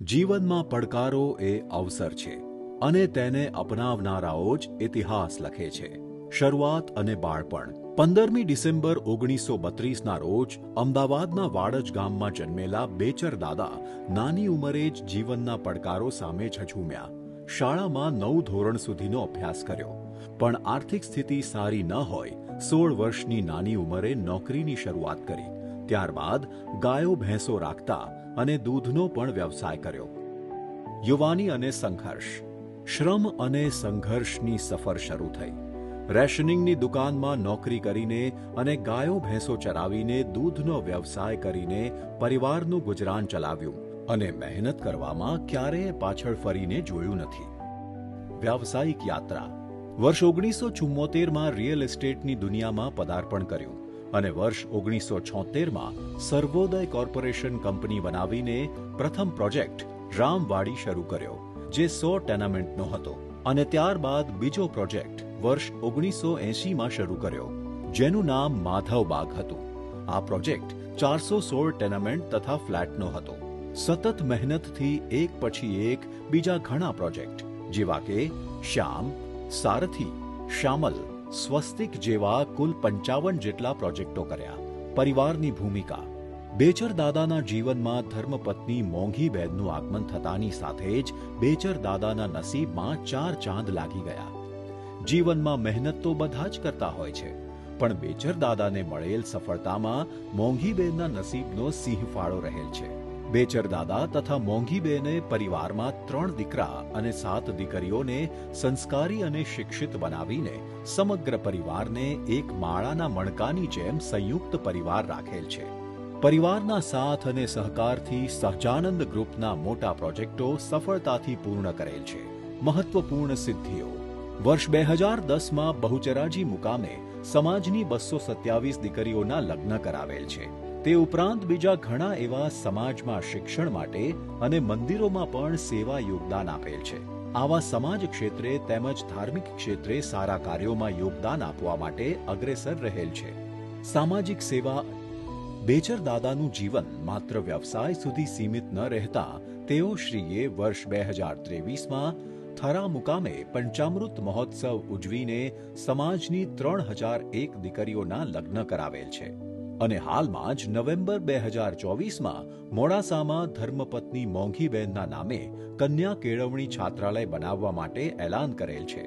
જીવનમાં પડકારો એ અવસર છે અને તેને અપનાવનારાઓ જ ઇતિહાસ લખે છે. શરૂઆત અને બાળપણ. પંદરમી ડિસેમ્બર ઓગણીસો બત્રીસના રોજ અમદાવાદના વાડજ ગામમાં જન્મેલા બેચર દાદા નાની ઉંમરે જ જીવનના પડકારો સામે ઝઝૂમ્યા. શાળામાં નવ ધોરણ સુધીનો અભ્યાસ કર્યો. પણ આર્થિક સ્થિતિ સારી ન હોય, સોળ વર્ષની નાની ઉંમરે નોકરીની શરૂઆત કરી. ત્યારબાદ ગાયો ભેંસો રાખતા અને દૂધનો પણ વ્યવસાય કર્યો. યુવાની અને સંઘર્ષ. શ્રમ અને સંઘર્ષની સફર શરૂ થઈ. રેશનિંગની દુકાનમાં નોકરી કરીને અને ગાયો ભેંસો ચરાવીને દૂધનો વ્યવસાય કરીને પરિવારનું ગુજરાન ચલાવ્યું અને મહેનત કરવામાં ક્યારેય પાછળ ફરીને જોયું નથી. વ્યાવસાયિક યાત્રા. વર્ષ ઓગણીસો ચુમ્મોતેરમાં રિયલ એસ્ટેટની દુનિયામાં પદાર્પણ કર્યું. અને વર્ષ ઓગણીસો છોતેરમાં સર્વોદય કોર્પોરેશન કંપની બનાવીને પ્રથમ પ્રોજેક્ટ રામવાડી શરૂ કર્યો, જે સો ટેનામેન્ટનો હતો. અને ત્યારબાદ બીજો પ્રોજેક્ટ વર્ષ ઓગણીસો એંશીમાં શરૂ કર્યો, જેનું નામ માધવબાગ હતું. આ પ્રોજેક્ટ ચારસો સોળ ટેનામેન્ટ તથા ફ્લેટનો હતો. સતત મહેનતથી એક પછી એક બીજા ઘણા પ્રોજેક્ટ, જેવા કે શ્યામ, સારથી, શ્યામલ સ્વસ્તિક જેવા કુલ પંચાવન જેટલા પ્રોજેક્ટો કર્યા. પરિવારની ભૂમિકા. બેચર દાદાના જીવનમાં ધર્મપત્ની મોંઘીબેનનું આગમન થતાની સાથે જ બેચર દાદાના નસીબમાં ચાર ચાંદ લાગી ગયા. જીવનમાં મહેનત તો બધા જ કરતા હોય છે, પણ બેચર દાદાને મળેલ સફળતામાં મોંઘીબેનના નસીબનો સિંહ ફાળો રહેલ છે. બેચર દાદા તથા મોંઘીબેને પરિવારમાં ત્રણ દીકરા અને સાત દીકરીઓને સંસ્કારી અને શિક્ષિત બનાવીને સમગ્ર પરિવારને એક માળાના મણકાની જેમ સંયુક્ત પરિવાર રાખેલ છે. પરિવારના સાથ અને સહકારથી સહજાનંદ ગ્રુપના મોટા પ્રોજેક્ટો સફળતાથી પૂર્ણ કરેલ છે. મહત્વપૂર્ણ સિદ્ધિઓ. વર્ષ બે હજાર દસમાં બહુચરાજી મુકામે સમાજની બસો સત્યાવીસ દીકરીઓના લગ્ન કરાવેલ છે. તે ઉપરાંત બીજા ઘણા એવા સમાજમાં શિક્ષણ માટે અને મંદિરોમાં પણ સેવા યોગદાન આપેલ છે. આવા સમાજ ક્ષેત્રે તેમજ ધાર્મિક ક્ષેત્રે સારા કાર્યોમાં યોગદાન આપવા માટે અગ્રેસર રહેલ છે. સામાજિક સેવા, બેચર દાદાનું જીવન માત્ર વ્યવસાય સુધી સીમિત ન રહેતા તેઓ શ્રીએ વર્ષ બે હજાર ત્રેવીસમાં થરા મુકામે પંચામૃત મહોત્સવ ઉજવીને સમાજની ત્રણ હજાર એક દીકરીઓના લગ્ન કરાવેલ છે. અને હાલમાં જ નવેમ્બર બે હજાર ચોવીસમાં મોડાસામાં ધર્મપત્ની મોંઘીબેનના નામે કન્યા કેળવણી છાત્રાલય બનાવવા માટે એલાન કરેલ છે.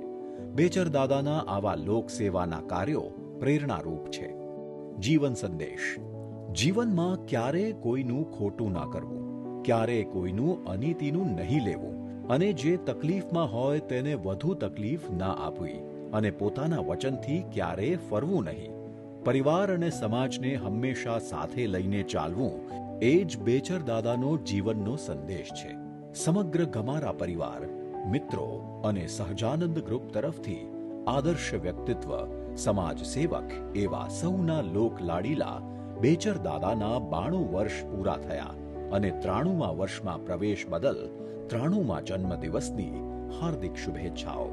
બેચર દાદાના આવા લોકસેવાના કાર્યો પ્રેરણારૂપ છે. જીવન સંદેશ. જીવનમાં ક્યારેય કોઈનું ખોટું ના કરવું ક્યારેય કોઈનું અનીતિનું નહીં લેવું અને જે તકલીફમાં હોય તેને વધુ તકલીફ ના આપવી અને પોતાના વચનથી ક્યારેય ફરવું નહીં. પરિવાર અને સમાજને હંમેશા સાથે લઈને ચાલવું એ જ બેચર દાદાનો જીવનનો સંદેશ છે. સમગ્ર ગમારા પરિવાર, મિત્રો અને સહજાનંદ ગ્રુપ તરફથી આદર્શ વ્યક્તિત્વ, સમાજ સેવક એવા સૌના લોક લાડીલા બેચર દાદાના બાણું વર્ષ પૂરા થયા અને ત્રાણુંમાં વર્ષમાં પ્રવેશ બદલ ત્રાણુંમાં જન્મદિવસની હાર્દિક શુભેચ્છાઓ.